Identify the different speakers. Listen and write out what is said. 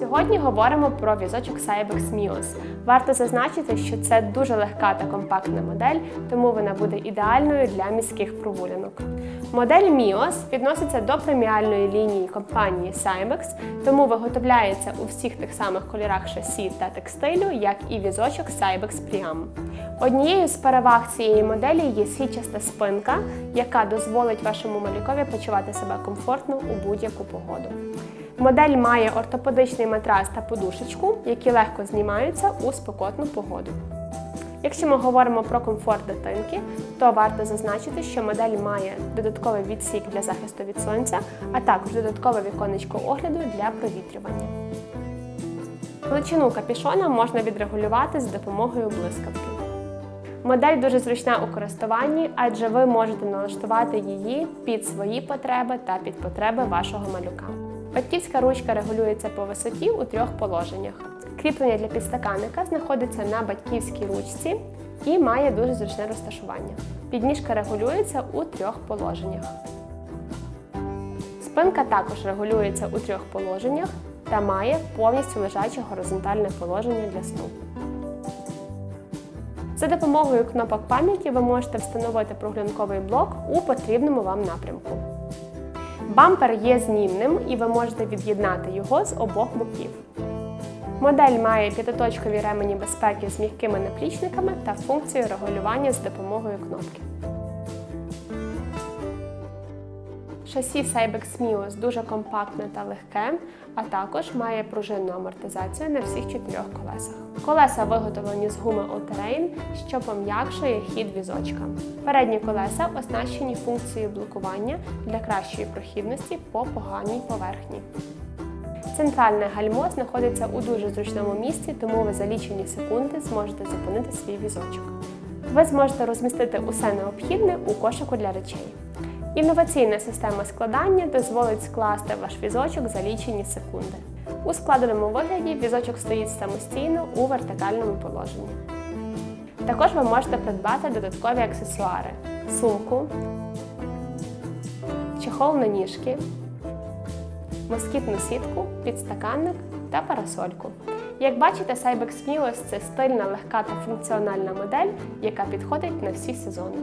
Speaker 1: Сьогодні говоримо про візочок Cybex Mios. Варто зазначити, що це дуже легка та компактна модель, тому вона буде ідеальною для міських прогулянок. Модель Mios відноситься до преміальної лінії компанії Cybex, тому виготовляється у всіх тих самих кольорах шасі та текстилю, як і візочок Cybex Priam. Однією з переваг цієї моделі є січаста спинка, яка дозволить вашому малюкові почувати себе комфортно у будь-яку погоду. Модель має ортопедичний матрас та подушечку, які легко знімаються у спекотну погоду. Якщо ми говоримо про комфорт дитинки, то варто зазначити, що модель має додатковий відсік для захисту від сонця, а також додаткове віконечко огляду для провітрювання. Величину капішона можна відрегулювати з допомогою блискавки. Модель дуже зручна у користуванні, адже ви можете налаштувати її під свої потреби та під потреби вашого малюка. Батьківська ручка регулюється по висоті у трьох положеннях. Кріплення для підстаканника знаходиться на батьківській ручці і має дуже зручне розташування. Підніжка регулюється у трьох положеннях. Спинка також регулюється у трьох положеннях та має повністю лежаче горизонтальне положення для сну. За допомогою кнопок пам'яті ви можете встановити прогулянковий блок у потрібному вам напрямку. Бампер є знімним і ви можете від'єднати його з обох боків. Модель має п'ятиточкові ремені безпеки з м'якими наплічниками та функцію регулювання з допомогою кнопки. Шасі Cybex Mios дуже компактне та легке, а також має пружинну амортизацію на всіх чотирьох колесах. Колеса виготовлені з гуми All-Terrain, що пом'якшує хід візочка. Передні колеса оснащені функцією блокування для кращої прохідності по поганій поверхні. Центральне гальмо знаходиться у дуже зручному місці, тому ви за лічені секунди зможете зупинити свій візочок. Ви зможете розмістити усе необхідне у кошику для речей. Інноваційна система складання дозволить скласти ваш візочок за лічені секунди. У складеному вигляді візочок стоїть самостійно у вертикальному положенні. Також ви можете придбати додаткові аксесуари: сумку, чехол на ніжки, москітну сітку, підстаканник та парасольку. Як бачите, Cybex Milos – це стильна, легка та функціональна модель, яка підходить на всі сезони.